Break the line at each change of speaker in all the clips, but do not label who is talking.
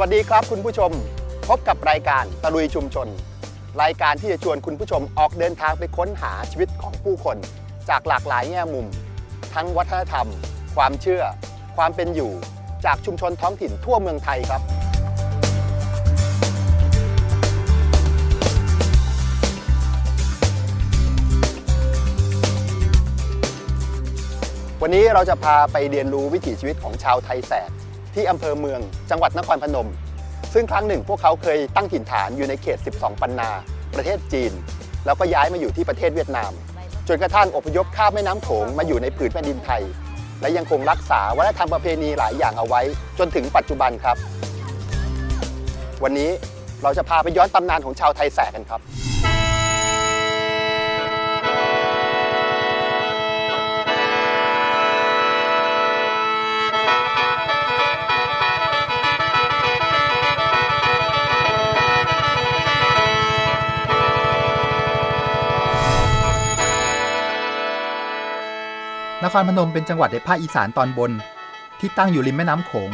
วัสดีครับคุณผู้ชม พบกับรายการตะลุยชุมชน รายการที่จะชวนคุณผู้ชมออกเดินทางไปค้นหาชีวิตของผู้คน จากหลากหลายแง่มุม ทั้งวัฒนธรรม ความเชื่อ ความเป็นอยู่ จากชุมชนท้องถิ่นทั่วเมืองไทยครับ วันนี้เราจะพาไปเรียนรู้วิถีชีวิตของชาวไทยแสก ที่อำเภอเมือง จังหวัดนครพนม ซึ่งครั้งหนึ่งพวกเขาเคยตั้งถิ่นฐานอยู่ในเขต 12 ปันนา ประเทศจีน แล้วก็ย้ายมาอยู่ที่ประเทศเวียดนาม จนกระทั่งอพยพข้ามแม่น้ำโขงมาอยู่ในผืนแผ่นดินไทย และยังคงรักษาวัฒนธรรมประเพณีหลายอย่างเอาไว้ จนถึงปัจจุบันครับ วันนี้เราจะพาไปย้อนตำนานของชาวไทยแสกกันครับ
นครพนมเป็นจังหวัดในภาคอีสานตอนบน ที่ตั้งอยู่ริมแม่น้ำโขง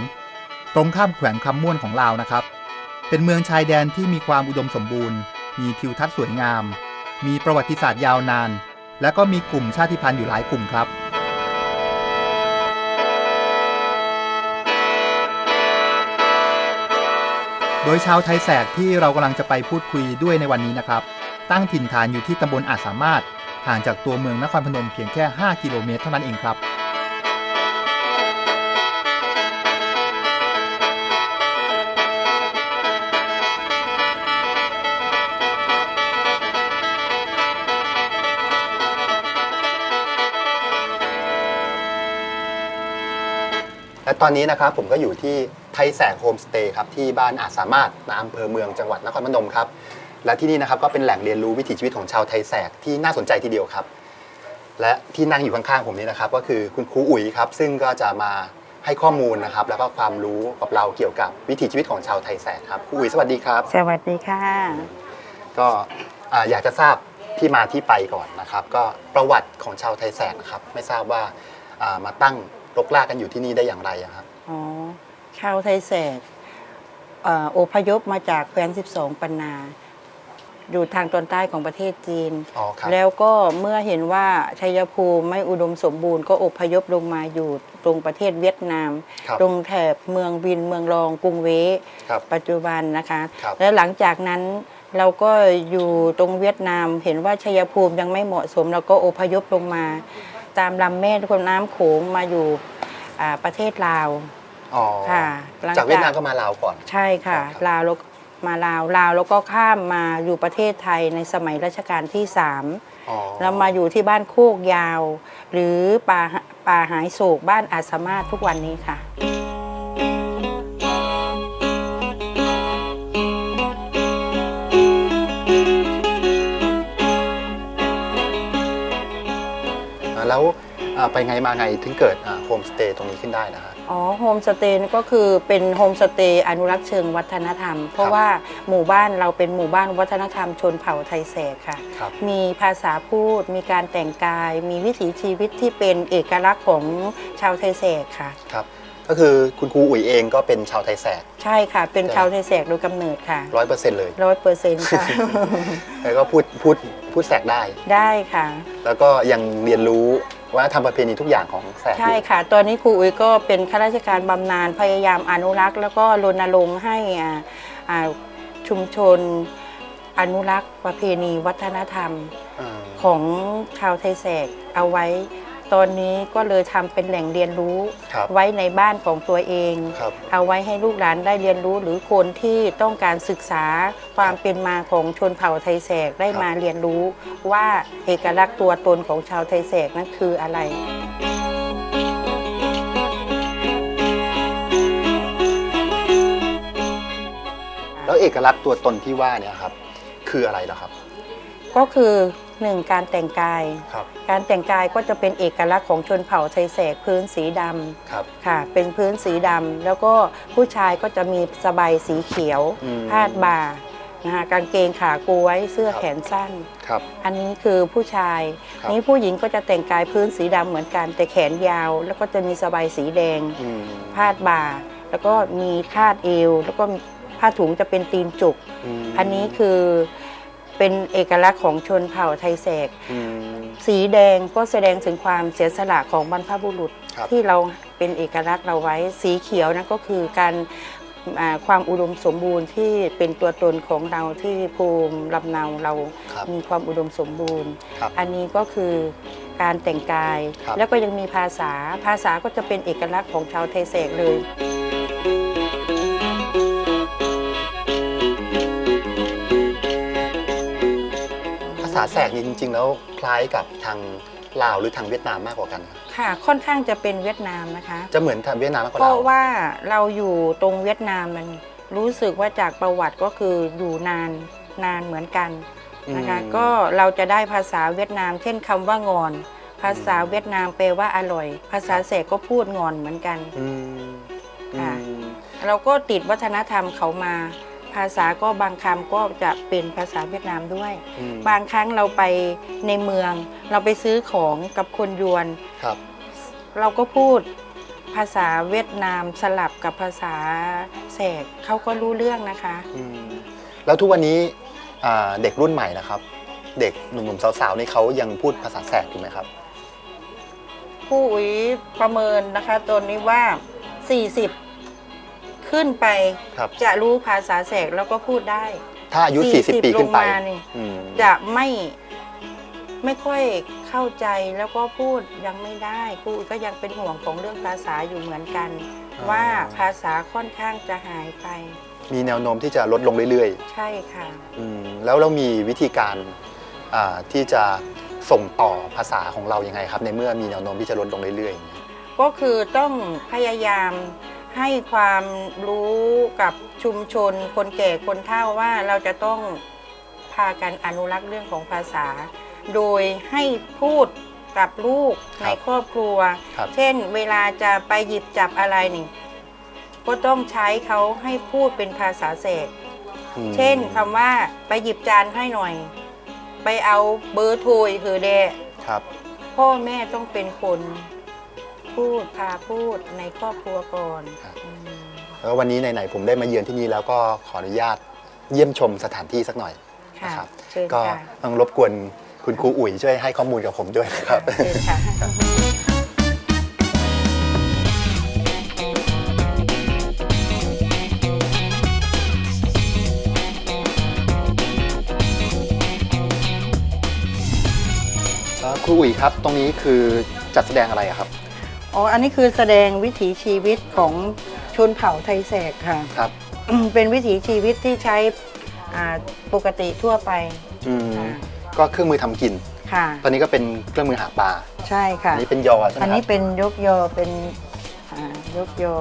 ตรงข้ามแขวงคำม่วนของลาวนะครับ เป็นเมืองชายแดนที่มีความอุดมสมบูรณ์ มีทิวทัศน์สวยงาม มีประวัติศาสตร์ยาวนาน และก็มีกลุ่มชาติพันธุ์อยู่หลายกลุ่มครับโดยชาวไทยแสกที่เรากำลังจะไปพูดคุยด้วยในวันนี้นะครับ ตั้งถิ่นฐานอยู่ที่ตำบลอาจสามารถ ห่างจากตัวเมืองนครพนมเพียงแค่ 5 กิโลเมตรเท่านั้นเองครับ
และตอนนี้นะครับผมก็อยู่ที่ไทยแสงโฮมสเตย์ครับที่บ้านอาจสามารถในอำเภอเมืองจังหวัดนครพนมครับ และที่นี่นะครับก็เป็นแหล่งเรียนรู้วิถีชีวิตของชาวไทยแสกที่น่าสนใจทีเดียวครับ และที่นั่งอยู่ข้างๆผมนี่นะครับ ก็คือคุณครูอุ๋ยครับ ซึ่งก็จะมาให้ข้อมูลนะครับ แล้วก็ความรู้กับเราเกี่ยวกับวิถีชีวิตของชาวไทยแสกครับครูอุ๋ยสวัสดีครับ
สวัสดีค่ะ
ก็อ่าอยากจะทราบที่มาที่ไปก่อนนะครับ ก็ประวัติของชาวไทยแสกนะครับ ไม่ทราบว่าอ่ามาตั้งรกรากกันอยู่ที่นี่ได้อย่างไรอะครับ
อ๋อ ชาวไทยแสกเอ่ออพยพมาจากแคว้น 12 ปันนา อยู่ทางตอนใต้ของประเทศจีน
อ๋อครับ
แล้วก็เมื่อเห็นว่าชัยภูมิไม่อุดมสมบูรณ์ก็อพยพลงมาอยู่ตรงประเทศเวียดนาม
ครับ
ตรงแถบเมืองบินเมืองรองกรุงเว
ครับ
ปัจจุบันนะคะ
ครับ
แล้วหลังจากนั้นเราก็อยู่ตรงเวียดนาม เห็นว่าชัยภูมิยังไม่เหมาะสมเราก็อพยพลงมา ตามลำแม่น้ำโขงมาอยู่อ่าประเทศลาว
อ๋อ
ค่ะหลัง
จากเวียดนามก็มาลาวก่อน
ใช่ค่ะ
ครับ
ลาวแล้ว มาลาวลาวแล้วก็ข้ามมาอยู่ประเทศไทยในสมัยรัชกาลที่สาม
อ๋อ
แล้วมาอยู่ที่บ้านโคกยาว หรือป่าป่าหายโศกบ้านอาจสามารถทุกวันนี้ค่ะ
อ่าแล้วอ่า ไปไงมาไงถึงเกิดโฮมสเตย์ตรงนี้ขึ้นได้นะฮะ
อ๋อโฮมสเตย์ก็คือเป็นโฮมสเตย์อนุรักษ์เชิงวัฒนธรรม เพราะว่าหมู่บ้านเราเป็นหมู่บ้านวัฒนธรรมชนเผ่าไทยแสกค่ะ
ครับ
มีภาษาพูด มีการแต่งกาย มีวิถีชีวิตที่เป็นเอกลักษณ์ของชาวไทยแสกค่ะ
ครับก็คือคุณครูอุ๋ยเองก็เป็นชาวไทยแสก
ใช่ค่ะ เป็นชาวไทยแสกโดยกำเนิดค่ะ
ร้อยเปอร์เซ็นต์เลย
ร้อยเปอร์เซ็นต์ค่ะ
แล้วก็พูดพูดพูดแสกได้
ได้ค่ะ
แล้วก็ยังเรียนรู้ วัฒนธรรมประเพณีทุกอย่างของแสกอยู่
ใช่ค่ะ ตอนนี้ครูอุ๋ยก็เป็นข้าราชการบำนาญพยายามอนุรักษ์ แล้วก็รณรงค์ให้อ่าอ่าชุมชนอนุรักษ์ประเพณีวัฒนธรรม
อ่า
ของชาวไทยแสกเอาไว้ ตอนนี้ก็เลยทำเป็นแหล่งเรียนรู้
ครับ
ไว้ในบ้านของตัวเอง
ครับ
เอาไว้ให้ลูกหลานได้เรียนรู้หรือคนที่ต้องการศึกษาความเป็นมาของชนเผ่าไทยแสกได้
ครับ
มาเรียนรู้ว่าเอกลักษณ์ตัวตนของชาวไทยแสกนั้นคืออะไร
แล้วเอกลักษณ์ตัวตนที่ว่าเนี่ยครับ คืออะไรล่ะครับ
ก็คือ หนึ่งการแต่งกาย
ครับ
การแต่งกายก็จะเป็นเอกลักษณ์ของชนเผ่าไทยแสกพื้นสีดำ
ครับ
ค่ะ เป็นพื้นสีดำแล้วก็ผู้ชายก็จะมีสบายสีเขียว
อืม
พาดบ่านะคะกางเกงขากล้วยเสื้อ
ครับ
แขนสั้น
ครับ
อันนี้คือผู้ชาย
ครับ
นี้ผู้หญิงก็จะแต่งกายพื้นสีดำเหมือนกันแต่แขนยาว แล้วก็จะมีสบายสีแดง
อืม
พาดบ่า แล้วก็มีคาดเอว แล้วก็ผ้าถุงจะเป็นตีนจุก
ม
อันนี้คือ เป็นเอกลักษณ์ของชนเผ่าไทยแสก
อืม
สีแดงก็แสดงถึงความเสียสละของบรรพบุรุษ
ครับ
ที่เราเป็นเอกลักษณ์เราไว้ สีเขียวนั่นก็คือการอ่าความอุดมสมบูรณ์ที่เป็นตัวตนของเราที่ภูมิลำเนาเรา
ครับ
มีความอุดมสมบูรณ์
ครับ
อันนี้ก็คือการแต่งกาย
ครับ
แล้วก็ยังมีภาษาภาษาก็จะเป็นเอกลักษณ์ของชาวไทยแสกเลย
ษาแสกนี่จริง ๆ แล้วคล้ายกับทางลาวหรือทางเวียดนามมากกว่ากันครับ
ค่ะ ค่อนข้างจะเป็นเวียดนามนะคะ
จะเหมือนทางเวียดนามมากกว่า
เพ
ลาว
ราะว่าเราอยู่ตรงเวียดนามมันรู้สึกว่าจากประวัติก็คืออยู่นานนานเหมือนกันนะคะ
อืม
ก็เราจะได้ภาษาเวียดนาม เช่นคำว่างอน ภาษาเวียดนามแปลว่าอร่อย ภาษาแสกก็พูดงอนเหมือนกัน
อืม
ค่ะ
อืม
เราก็ติดวัฒนธรรมเขามา ภาษาก็บางคำก็จะเป็นภาษาเวียดนามด้วย
อืม
บางครั้งเราไปในเมือง เราไปซื้อของกับคนยวน
ครับ
เราก็พูดภาษาเวียดนามสลับกับภาษาแสกเขาก็รู้เรื่องนะคะ
อืมแล้วทุกวันนี้อ่าเด็กรุ่นใหม่นะครับ เด็กหนุ่มๆสาวๆนี่เขายังพูดภาษาแสกอยู่ไหมครับ
ผู้อุ๋ยประเมินนะคะตัวนี้ว่า 40 ขึ้นไป
ครับ
จะรู้ภาษาแสกแล้วก็พูดได้
ถ้าอายุ 40 ปี
ล
ขึ้
ง
นไป
มานี่
อืม
จะไม่ไม่ค่อยเข้าใจแล้วก็พูดยังไม่ได้ครูอุ๋ยก็ยังเป็นห่วงของเรื่องภาษาอยู่เหมือนกัน ว่าภาษาค่อนข้างจะหายไป
มีแนวโน้มที่จะลดลงเรื่อย
ใช่ค่ะ
ๆอืมแล้วเรามีวิธีการอ่าที่จะส่งต่อภาษาของเรายังไงครับ ในเมื่อมีแนวโน้มที่จะลดลงเรื่อยๆอย่างเงี้ย
ก็คือต้องพยายาม ให้ความรู้กับชุมชน คนแก่คนเฒ่าว่าเราจะต้องพากันอนุรักษ์เรื่องของภาษา โดยให้พูดกับลูกในครอบครัว
ครับ
เช่นเวลาจะไปหยิบจับอะไรนี่ ก็ต้องใช้เขาให้พูดเป็นภาษาเศษ
อืม
เช่นคำว่าไปหยิบจานให้หน่อย ไปเอาเบอร์โทรอีกคือเดะ
ครับ
พ่อแม่ต้องเป็นคน พูดพาพูดในครอบครัวก่อน
ครับ
อืม
แล้ววันนี้ไหนๆผมได้มาเยือนที่นี่แล้วก็ขออนุญาตเยี่ยมชมสถานที่สักหน่อย
ค่ะ
นะครับ
เชิญ
ก็
ค่ะ
ต้องรบกวนคุณครูอุ๋ยช่วยให้ข้อมูลกับผมด้วยนะครับ
เชิญค่ะ
แล้วครูอุ๋ยครับ ตรงนี้คือจัดแสดงอะไรอะครับ
อ๋อ อันนี้คือแสดงวิถีชีวิตของชนเผ่าไทยแสกค่ะ
ครับ
อืมเป็นวิถีชีวิตที่ใช้อ่าปกติทั่วไป
อืม
ค่ะ
ก็เครื่องมือทำกิน
ค่ะ
ตอนนี้ก็เป็นเครื่องมือหาปลา
ใช่ค่ะ
อันนี้เป็นยอใช่ไหม
อัน
ค
นี้
รับ
เป็นยกยอเป็นอ่ายกยอ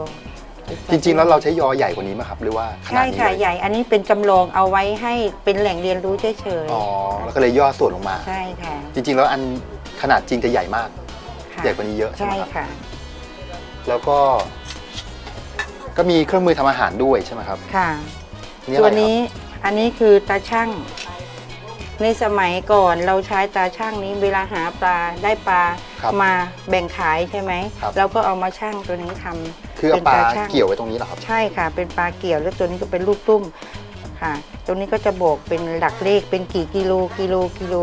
จริงๆ แล้วเราใช้ยอใหญ่กว่านี้ไหมครับ หรือว่าขนา
ใช่
ดนี้
ค่ะ
เลย
ใหญ่ อันนี้เป็นจำลองเอาไว้ให้เป็นแหล่งเรียนรู้เฉย
อ๋อ แล้วก็เลยย่อส่วนลงมา
ๆใช่ค่ะ
จริงๆ แล้วอันขนาดจริงจะใหญ่มาก
ค่ะ
ใหญ่กว่านี้เยอะใช่ไห
ใช่
มครับ
ค่ะ
แล้วก็ ก็มีเครื่องมือทำอาหารด้วยใช่ไหมครับ
ค่ะ
นี่
ตั
อะ
ว
ไรครับ
นี้อันนี้คือตาช่าง ในสมัยก่อนเราใช้ตาช่างนี้เวลาหาปลาได้ปลา
ครับ
มาแบ่งขายใช่ไหม
ครับ
เราก็เอามาช่างตัวนี้ทำ
คือเอาปลา
เป็นตาช่าง
เกี่ยวไว้ตรงนี้เหรอครับ
ใช่ค่ะ เป็นปลาเกี่ยวแล้วตัวนี้ก็เป็นลูกตุ้มค่ะ ตัวนี้ก็จะบอกเป็นหลักเลขเป็นกี่กิโลกิโลกิโล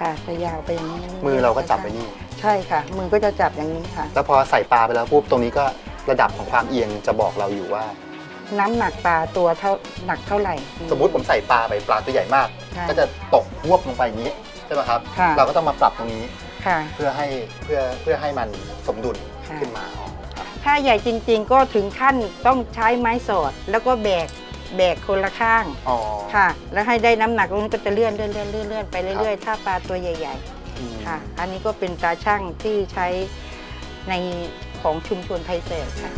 ค่ะจะยาวไปอย่างนี้
มือเราก็จับไว้นี่
ใช่ค่ะ มือก็จะจับอย่างนี้ค่ะ
แล้วพอใส่ปลาไปแล้วปุ๊บตรงนี้ก็ระดับของความเอียงจะบอกเราอยู่ว่า
น้ำหนักปลาตัวเท่าหนักเท่าไหร่
สมมุติผมใส่ปลาไปปลาตัวใหญ่มาก
ค่ะ
ก็จะตกงวบลงไปอย่างนี้ใช่ไหมครับ
ค่ะ
เราก็ต้องมาปรับตรงนี้
ค่ะ
เพื่อให้เพื่อเพื่อให้มันสมดุล
ค่ะ
ขึ้นมาอ๋อครับ
ถ้าใหญ่จริงๆ ก็ถึงขั้นต้องใช้ไม้สอด แล้วก็แบก แบกคนละข้าง
อ๋อ
ค่ะ แล้วให้ได้น้ำหนักตรงนี้ก็จะเลื่อนเลื่อนเลื่อนเลื่อนเลื่อนไปเรื่อยๆ ถ้าปลาตัวใหญ่
อืม
ๆ ค่ะ อันนี้ก็เป็นตาช่างที่ใช้ในของชุมชนไทยเศษค่ะ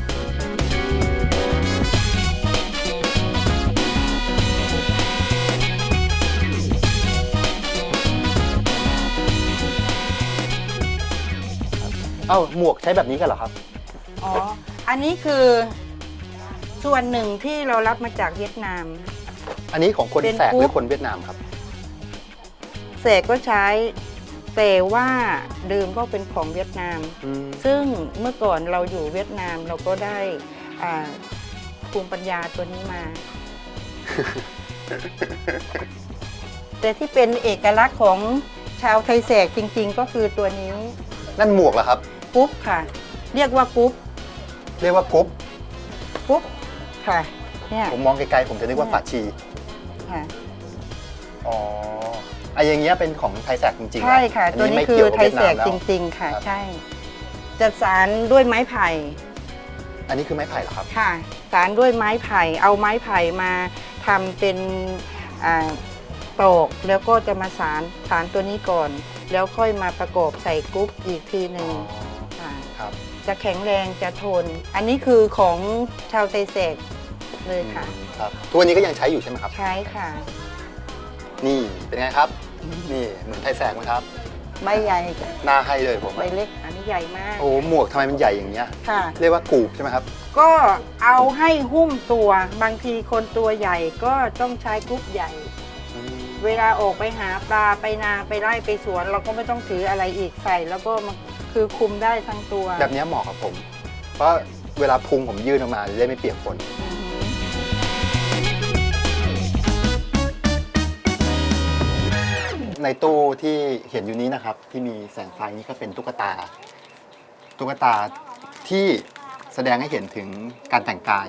เอ้าหมวกใช้แบบนี้กันเหรอครับ
อ๋อ อันนี้คือ ส่วนหนึ่งที่เรารับมาจากเวียดนาม
อันนี้ของคน
เป็น
แสกหรือ
กุ๊บ
คนเวียดนามครับ
เสกก็ใช้แต่ว่าเดิมก็เป็นของเวียดนาม
อืม
ซึ่งเมื่อก่อนเราอยู่เวียดนามเราก็ได้อ่าภูมิปัญญาตัวนี้มา แต่ที่เป็นเอกลักษณ์ของชาวไทยแสกจริง ๆ ก็คือตัวนี้
นั่นหมวกเหรอครับ
กุ๊บค่ะ เรียกว่ากุ๊บ
เรียกว่ากุ๊บ
กุ๊บ ค่ะ เนี่ย
ผมมองไกลๆผมจะนึกว่าฝาชี
ค่ะ
อ๋อไอ้อย่างเงี้ยเป็นของไทยแสกจริงๆน
ใช่ค่ะ
อั
ตัวนี้
ไม่
คื
เกี่
อ
วกับ
ไทยแสก
เวีดนาม
จ
แล้ว
ริง ๆ ค่ะ
ครับ
ใช่ จะสารด้วยไม้ไผ่
อันนี้คือไม้ไผ่เหรอครับ
ค่ะ สารด้วยไม้ไผ่ เอาไม้ไผ่มาทำเป็นอ่าโปรกแล้วก็จะมาสารสารตัวนี้ก่อน แล้วค่อยมาประกอบใส่กรุ๊ปอีกทีหนึ่งค่ะ
ครับ
จะแข็งแรงจะทน อันนี้คือของชาวไทยแสก เลยค่ะ
ครับทุกวันนี้ก็ยังใช้อยู่ใช่ไหมครับ
ใช้ค่ะ
นี่เป็นไงครับ นี่เหมือนไทยแสกไหมครับ
ใบใหญ่จ้ะ
หน้าให้เลยผม
ใบเล็กอันนี้ใหญ่มาก
โอ้หมวกทำไมมันใหญ่อย่างเงี้ย
ค่ะ
เรียกว่ากูบใช่ไหมครับ
ก็เอาให้หุ้มตัว บางทีคนตัวใหญ่ก็ต้องใช้กรุ๊ปใหญ่ เวลาออกไปหาปลาไปนาไปไร่ไปสวน เราก็ไม่ต้องถืออะไรอีกใส่ แล้วก็มันคือคุมได้ทั้งตัว
แบบเนี้ยเหมาะกับผม เพราะเวลาพุงผมยื่นออกมาจะได้ไม่เปียกฝน
อือ
ในตู้ที่เห็นอยู่นี้นะครับ ที่มีแสงไฟนี่ก็เป็นตุ๊กตา ตุ๊กตาที่แสดงให้เห็นถึงการแต่งกาย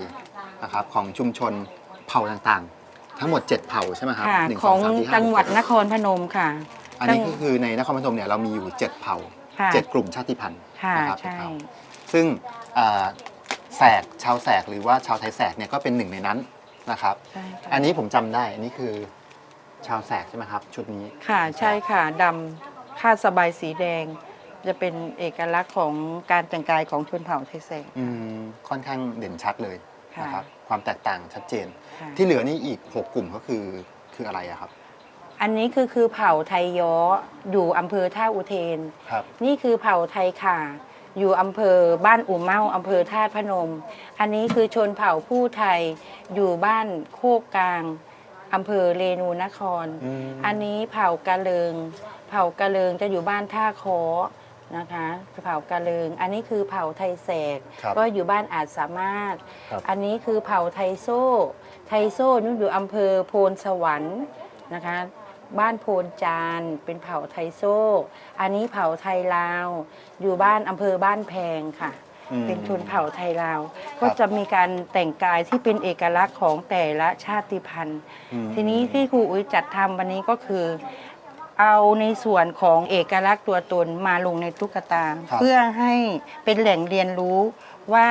นะครับของชุมชนเผ่าต่างๆ ทั้งหมด 7 เผ่าใช่ไหมครับ
ค่ะ
หนึ่ง
ข
ส
อ
องงสามสี่ห้า
จังหวัด
ก
นครพนมค่ะ
อันนี้ก็คือในนครปฐมเนี่ยเรามีอยู่ 7 เผ่า
ค่ะ
7 กลุ่มชาติพันธุ์
ค่ะ
นะครับ
ใช่
เผ่าซึ่งอ่าแสกชาวแสกหรือว่าชาวไทยแสกเนี่ยก็เป็นหนึ่งในนั้นนะครับ
ใช่ค่ะ
อันนี้ผมจำได้ อันนี้คือ ชาวแสกใช่ไหมครับ ชุดนี้
ค่ะใช่ค่ะดำคาดสบายสีแดง จะเป็นเอกลักษณ์ของการแต่งกายของชนเผ่าไทยแสง
อืมค่อนข้างเด่นชัดเลย
ค่ะ
นะครับความแตกต่างชัดเจน
ค่ะ
ที่เหลือนี่อีก 6 กลุ่มก็คือคืออะไรอะครับ
อันนี้คือคือเผ่าไทยย้ออยู่อำเภอท่าอุเทน
ครับ
นี่คือเผ่าไทยข่าอยู่อำเภอบ้านอู่เมาอำเภอท่าตุพนม อันนี้คือชนเผ่าผู้ไทยอยู่บ้านโคกกลาง อำเภอเรนูนคร
อืม
อันนี้เผ่ากะเลิง เผ่ากะเลิงจะอยู่บ้านท่าคอนะคะเผ่ากะเลิง อันนี้คือเผ่าไทยแสก
ครับ
ก็อยู่บ้านอาจสามารถ
ครับ
อันนี้คือเผ่าไทยโซ่ ไทยโซ่นู่นอยู่อำเภอโพนสวรรค์นะคะ บ้านโพนจานเป็นเผ่าไทยโซ่ อันนี้เผ่าไทยลาว อยู่บ้านอำเภอบ้านแพงค่ะ
อืม
เป็นชนเผ่าไทยลาว
ค
ก็
รับ
จะมีการแต่งกายที่เป็นเอกลักษณ์ของแต่ละชาติพันธุ์
อืม
ทีนี้ที่ครูอุ้ยจัดทำวันนี้ก็คือ เอาในส่วนของเอกลักษณ์ตัวตนมาลงในตุ๊กตา
ครับ
เพื่อให้เป็นแหล่งเรียนรู้ว่า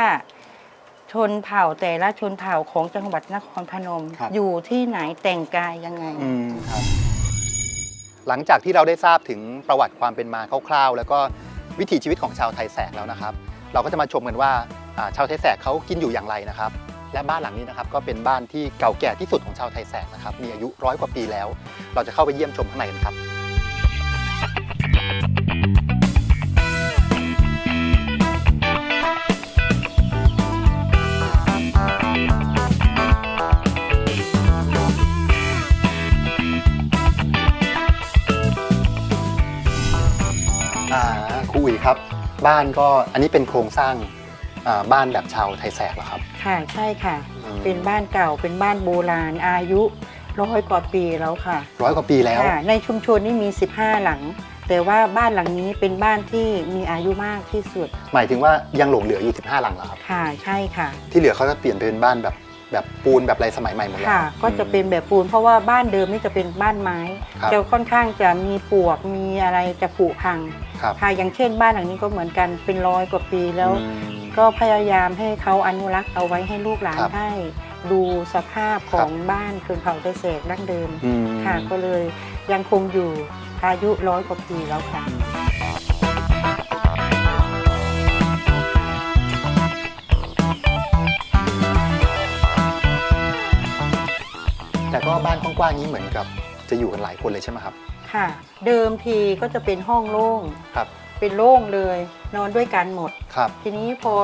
ชนเผ่าแต่ละชนเผ่าของจังหวัดนครพนม
ครับ
อยู่ที่ไหนแต่งกายยังไง
อืมครับ หลังจากที่เราได้ทราบถึงประวัติความเป็นมาคร่าวๆ แล้วก็วิถีชีวิตของชาวไทยแสกแล้วนะครับ เราก็จะมาชมกันว่าชาวไทยแสกเขากินอยู่อย่างไรนะครับ และบ้านหลังนี้นะครับก็เป็นบ้านที่เก่าแก่ที่สุดของชาวไทยแสกนะครับมีอายุร้อยกว่าปีแล้ว เราจะเข้าไปเยี่ยมชมข้างในกันครับอ่าครูอุ๋ยครับ บ้านก็อันนี้เป็นโครงสร้างอ่าบ้านแบบชาวไทยแสกเหรอครับ
ค่ะใช่ค่ะ
อืม
เป็นบ้านเก่าเป็นบ้านโบราณอายุร้อยกว่าปีแล้วค่ะ
ร้อยกว่าปีแล้ว
ค่ะในชุมชนนี่มี 15 หลัง แต่ว่าบ้านหลังนี้เป็นบ้านที่มีอายุมากที่สุด
หมายถึงว่ายังหลงเหลืออยู่ 15 หลังเหรอครับ
ค่ะใช่ค่ะ
ที่เหลือเขาจะเปลี่ยนเป็นบ้านแบบ แบบปูนแบบอะไรสมัยใหม่หมดแล้ว
ค่ะ ก็จะเป็นแบบปูนเพราะว่าบ้านเดิมนี่จะเป็นบ้านไม้
ครับ
จะค่อนข้างจะมีปลวกมีอะไรจะผุพัง
ครับ
ค่ะอย่างเช่นบ้านหลังนี้ก็เหมือนกันเป็นร้อยกว่าปีแล้ว
อืม
ก็พยายามให้เขาอนุรักษ์เอาไว้ให้ลูกหลาน
ครับ
ได้ดูสภาพข
ครั
อบงบ้านชนเผ่าไทยเศษดั้งเดิม
อืม
ค่ะก็เลยยังคงอยู่อายุร้อยกว่าปีแล้วค่ะ
แต่ ก็บ้านกว้างๆนี้เหมือนกับจะอยู่กันหลายคนเลยใช่ไหมครับ
ค่ะ เดิมทีก็จะเป็นห้องโล่ง
ครับ
เป็นโล่งเลย นอนด้วยกันหมด
ครับ
ทีนี้พอ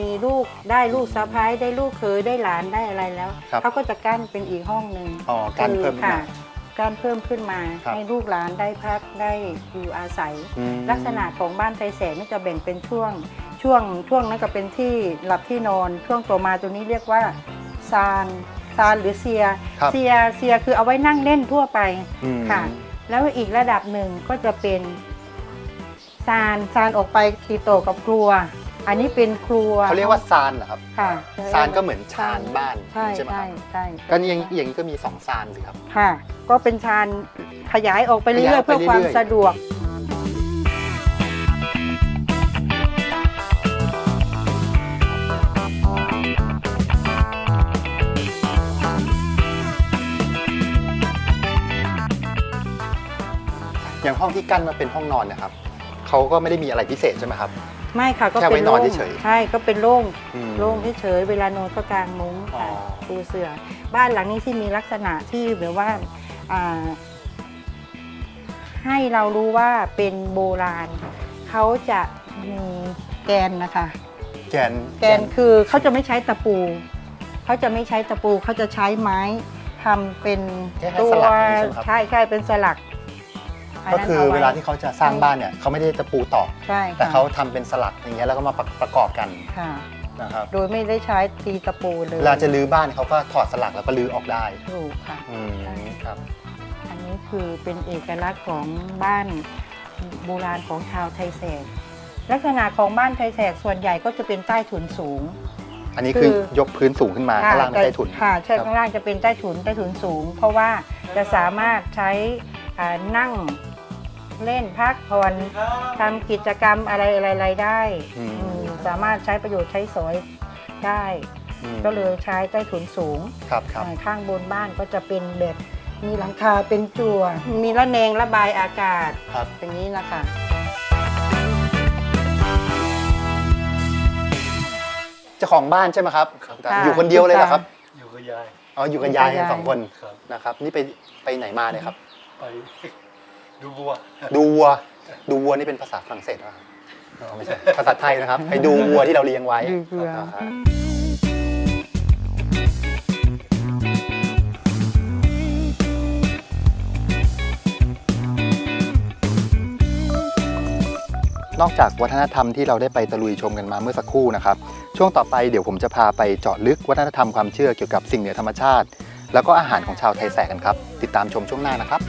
มีลูกได้ลูกสะพ้ายได้ลูกเคยได้หลานได้อะไรแล้ว
ครับ
เขาก็จะกั้นเป็นอีกห้องหนึ่ง
อ๋อการเพิ่มขึ้น
ค่ะ
มา
การเพิ่มขึ้นมา
ครับ
ให้ลูกหลานได้พักได้อยู่อาศัย
อืม
ลักษณะของบ้านไทยแสนนี่จะแบ่งเป็นช่วง ช่วงช่วงนั้นก็เป็นที่หลับที่นอน ช่วงต่อมาตัวนี้เรียกว่าซาน ซานหรือเซีย
ครับ
เซียเซียคือเอาไว้นั่งเล่นทั่วไป
อืม
ค่ะ แล้วอีกระดับหนึ่งก็จะเป็นซานซานออกไปติดต่อกับครัว อันนี้เป็นครัว
เขาเรียกว่าซานเหรอครับ
ค่ะ
ซานก็เหมือนชานบ้าน
ใช่
ใช่ไหมค
ใช่
รับ
ใช่
ก็นี่อย่างอย่างนี้ก็มีสองซานสิครับ
ค่ะ ก็เป็นชานขยายออกไปเรื่
ขยาย
อ
อยอก
ๆ
ไป
เพื่อความ
เรื่อยๆ
สะดวก
อย่างห้องที่กั้นมาเป็นห้องนอนเนะครับเขาก็ไม่ได้มีอะไรพิเศษใช่ไหมครับ
ไม่ค่ะก็
แค่
เป็น
ไว้นอน
โล่ง
เฉยๆ
ใช่ก็เป็นโล่ง
อืม
โล่งเฉยๆเวลานอนก็กางมุ้งค่ะ
อ๋อ
ปูเสือบ้านหลังนี้ที่มีลักษณะที่แบบว่าอ่า ให้เรารู้ว่าเป็นโบราณเขาจะมีแกนนะคะ
แกน
แกนคือเขาจะไม่ใช้ตะปู เขาจะไม่ใช้ตะปูเขาจะใช้ไม้ทำเป็น
แค่
ตัว
สลักอย่างนี้ใช่ไหมครับ
ใช่ใช่เป็นสลักน
ก็
นั้น
คือ
ไเว
ลาที่เขาจะสร้างบ้านเนี่ยเขาไม่ได้ตะปูตอก
ใช่ค่ะ
แต่เขาทำเป็นสลักอย่างเงี้ยแล้วก็มาประประกอบกัน
ค่ะ
นะครับ
โดยไม่ได้ใช้ตีตะปูเลย
เวลาจะรื้อบ้านเขาก็ถอดสลักแล้วก็รื้อออกได้
ถูกค่ะ
อืมครับ
อันนี้คือเป็นเอกลักษณ์ของบ้านโบราณของชาวไทยแสกลักษณะของบ้านไทยแสกส่วนใหญ่ก็จะเป็นใต้ถุนสูง
อันนี้คือ
คือย
กพื้นสูงขึ้นมาข้างล่างเป็นใต้ถุน
ค่ะใช่
ครับ
ข้างล่างจะเป็นใต้ถุนใต้ถุนสูง เพราะว่าจะสามารถใช้อ่านั่ง เล่นพักผ่อนทำกิจกรรมอะไรอะไรๆได้
อืม
อืมสามารถใช้ประโยชน์ใช้สอยได้
อืม
ก็เลยใช้ใต้ถุนสูง
ครับครับ
อ่าข้างบนบ้านก็จะเป็นแบบมีหลังคาเป็นจั่ว มีระแนงระบายอากาศ
ครับ
อย่างนี้นะคะ
เจ้าของบ้านใช่ไหมครับ
ครับ
อยู่คนเดียวเลยเหรอครับ
อยู่กับยาย
อ๋ออยู่กับยายกันสองคน
ครับ
นะครับ นี่ไปไปไหนมาเนี่ยครับ
ไป ดูบัว
ดูวัว ดูวัวนี่เป็นภาษาฝรั่งเศสเหรอครับอ๋อไม่ใช่ภาษาไทยนะครับไปดูวัวที่เราเลี้ยงไว้
ดูวัว
นะครับ นอกจากวัฒนธรรมที่เราได้ไปตะลุยชมกันมาเมื่อสักครู่นะครับ ช่วงต่อไปเดี๋ยวผมจะพาไปเจาะลึกวัฒนธรรมความเชื่อเกี่ยวกับสิ่งเหนือธรรมชาติ แล้วก็อาหารของชาวไทยแสกกันครับ ติดตามชมช่วงหน้านะครับ